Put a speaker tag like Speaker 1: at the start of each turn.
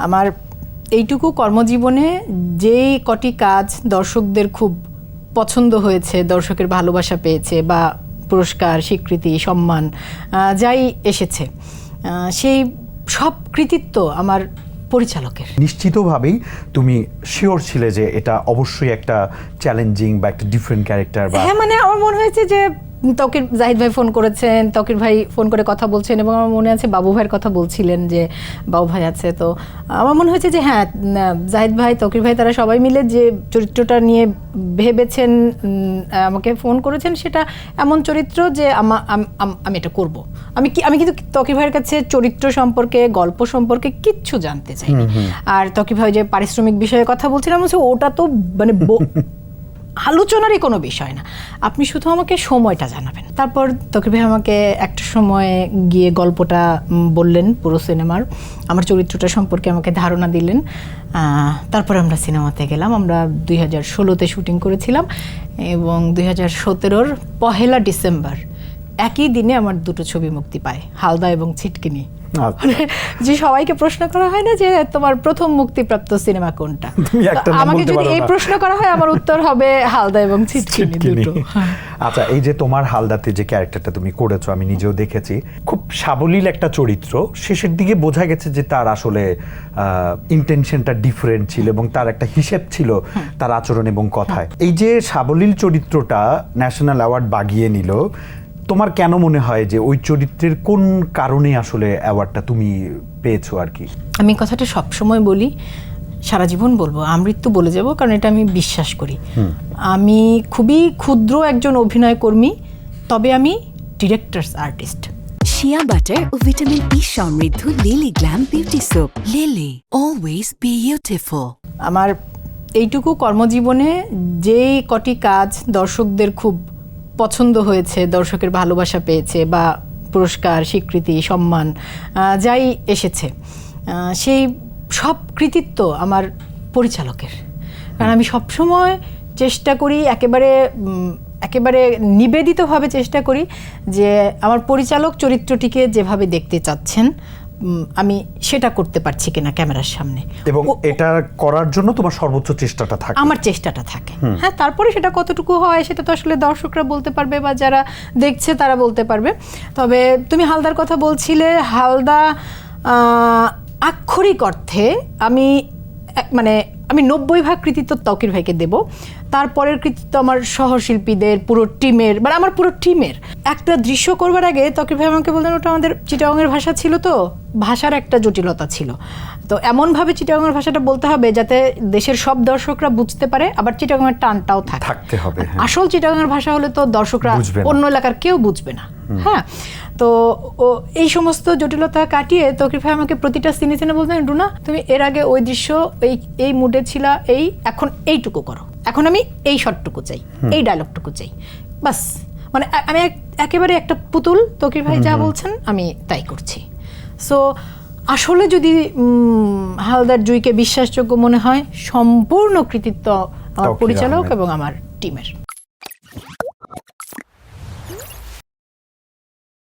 Speaker 1: আমার এইটুকু কর্মজীবনে যে কটি কাজ দর্শকদের খুব পছন্দ হয়েছে দর্শকের ভালোবাসা পেয়েছে বা পুরস্কার স্বীকৃতি সম্মান যাই এসেছে সেই সব কৃতিত্ব আমার পরিচালকের।
Speaker 2: নিশ্চিতভাবেই তুমি শিওর ছিলে যে এটা অবশ্যই একটা চ্যালেঞ্জিং বা একটা ডিফারেন্ট ক্যারেক্টার বা
Speaker 1: হ্যাঁ মানে আমার মনে হয়েছে যে তকির জাহিদ ভাই ফোন করেছেন তকির ভাই ফোন করে কথা বলছেন এবং আমার মনে আছে বাবু ভাইয়ের কথা বলছিলেন যে বাবু ভাই আছে। তো আমার মনে হয়েছে যে হ্যাঁ জাহিদ ভাই তকির ভাই তারা সবাই মিলে যে চরিত্রটা নিয়ে ভেবেছেন আমাকে ফোন করেছেন সেটা এমন চরিত্র যে আমা- এটা করব। আমি কি আমি কিন্তু তকির ভাইয়ের কাছে চরিত্র সম্পর্কে গল্প সম্পর্কে কিচ্ছু জানতে চাই আর তকির ভাই যে পারিশ্রমিক বিষয়ে কথা বলছিলাম বলছে ওটা তো মানে আলোচনারই কোনো বিষয় না। আপনি শুধু আমাকে সময়টা জানাবেন। তারপর তকির আমাকে একটা সময় গিয়ে গল্পটা বললেন পুরো সিনেমার। আমার চরিত্রটা সম্পর্কে আমাকে ধারণা দিলেন। তারপরে আমরা সিনেমাতে গেলাম। আমরা দুই হাজার ষোলোতে শুটিং করেছিলাম এবং দুই হাজার সতেরোর পহেলা ডিসেম্বর একই দিনে আমার দুটো ছবি মুক্তি পায়, হালদা এবং ছিটকিনি। মানে যে সবাইকে প্রশ্ন করা হয় না যে তোমার প্রথম মুক্তিপ্রাপ্ত সিনেমা কোনটা? আমাকে যদি এই প্রশ্ন করা হয় আমার উত্তর হবে হালদা এবং ছিটকিনি
Speaker 2: ছিটকিনি।
Speaker 1: দুটো।
Speaker 2: আচ্ছা এই যে তোমার হালদাতে যে ক্যারেক্টারটা তুমি করেছ আমি নিজেও দেখেছি খুব সাবলীল একটা চরিত্র। শেষের দিকে বোঝা গেছে যে তার আসলে ইন্টেনশনটা ডিফারেন্ট ছিল এবং তার একটা হিসেব ছিল তার আচরণ এবং কথায়। এই যে সাবলীল চরিত্রটা ন্যাশনাল অ্যাওয়ার্ড বাগিয়ে নিল তোমার কেন মনে হয় যে ওই চরিত্রের কোন কারণে আসলে অ্যাওয়ার্ডটা তুমি পেয়েছ আর কি?
Speaker 1: আমি কথাটা সব সময় বলি সারা জীবন বলব আমৃত্যু বলে যাব কারণ এটা আমি বিশ্বাস করি। আমি খুবই ক্ষুদ্র একজন অভিনয় কর্মী তবে আমি ডিরেক্টরস আর্টিস্ট
Speaker 3: শিয়া বাটার ও ভিটামিন ই সমৃদ্ধ Lily glam beauty soap Lily always beautiful
Speaker 1: আমার এইটুকু কর্মজীবনে যেই কটি কাজ দর্শকদের খুব পছন্দ হয়েছে, দর্শকের ভালোবাসা পেয়েছে বা পুরস্কার, স্বীকৃতি, সম্মান যাই এসেছে। সেই সব কৃতিত্ব আমার পরিচালকের। কারণ আমি সবসময় চেষ্টা করি একেবারে একেবারে নিবেদিতভাবে চেষ্টা করি যে আমার পরিচালক চরিত্রটিকে যেভাবে দেখতে চাচ্ছেন আমি সেটা করতে পারছি কিনা ক্যামেরার সামনে।
Speaker 2: এবং এটা করার জন্য তোমার সর্বোচ্চ চেষ্টাটা থাকে।
Speaker 1: আমার চেষ্টাটা থাকে। হ্যাঁ তারপরে সেটা কতটুকু হয় সেটা তো আসলে দর্শকরা বলতে পারবে বা যারা দেখছে তারা বলতে পারবে। তবে তুমি হালদার কথা বলছিলে হালদা আক্ষরিক অর্থে আমি মানে আমি নব্বই ভাগ কৃতিত্ব তকির ভাইকে দেব। তারপরের কৃতিত্ব আমার সহশিল্পীদের পুরো টিমের মানে আমার পুরো টিমের। একটা দৃশ্য করবার আগে তকির ভাই আমাকে বললেন ওটা আমাদের চিটাগংয়ের ভাষা ছিল তো? ভাষার একটা জটিলতা ছিল। তো এমনভাবে চিটাগংয়ের ভাষাটা বলতে হবে যাতে দেশের সব দর্শকরা বুঝতে পারে আবার চিটাগংয়ের টানটাও থাকে।
Speaker 2: থাকতে হবে হ্যাঁ।
Speaker 1: আসল চিটাগংয়ের ভাষা হলে তো দর্শকরা অন্য এলাকার কেউ বুঝবে না। হ্যাঁ তো ও এই সমস্ত জটিলতা কাটিয়ে তকির ভাই আমাকে প্রতিটা সিনে সিনে বলতেন রুনা তুমি এর আগে ওই দৃশ্য এই এই মুডে ছিলা এই এখন এইটুকু করো। এখন আমি এই শটটুকু চাই এই ডায়লগটুকু চাই। বাস মানে আমি এক- একেবারে একটা পুতুল তকির ভাই যা বলছেন আমি তাই করছি। সো আসলে যদি উম, হালদার জুইকে বিশ্বাসযোগ্য মনে হয় সম্পূর্ণ কৃতিত্ব আমার পরিচালক এবং আমার টিমের।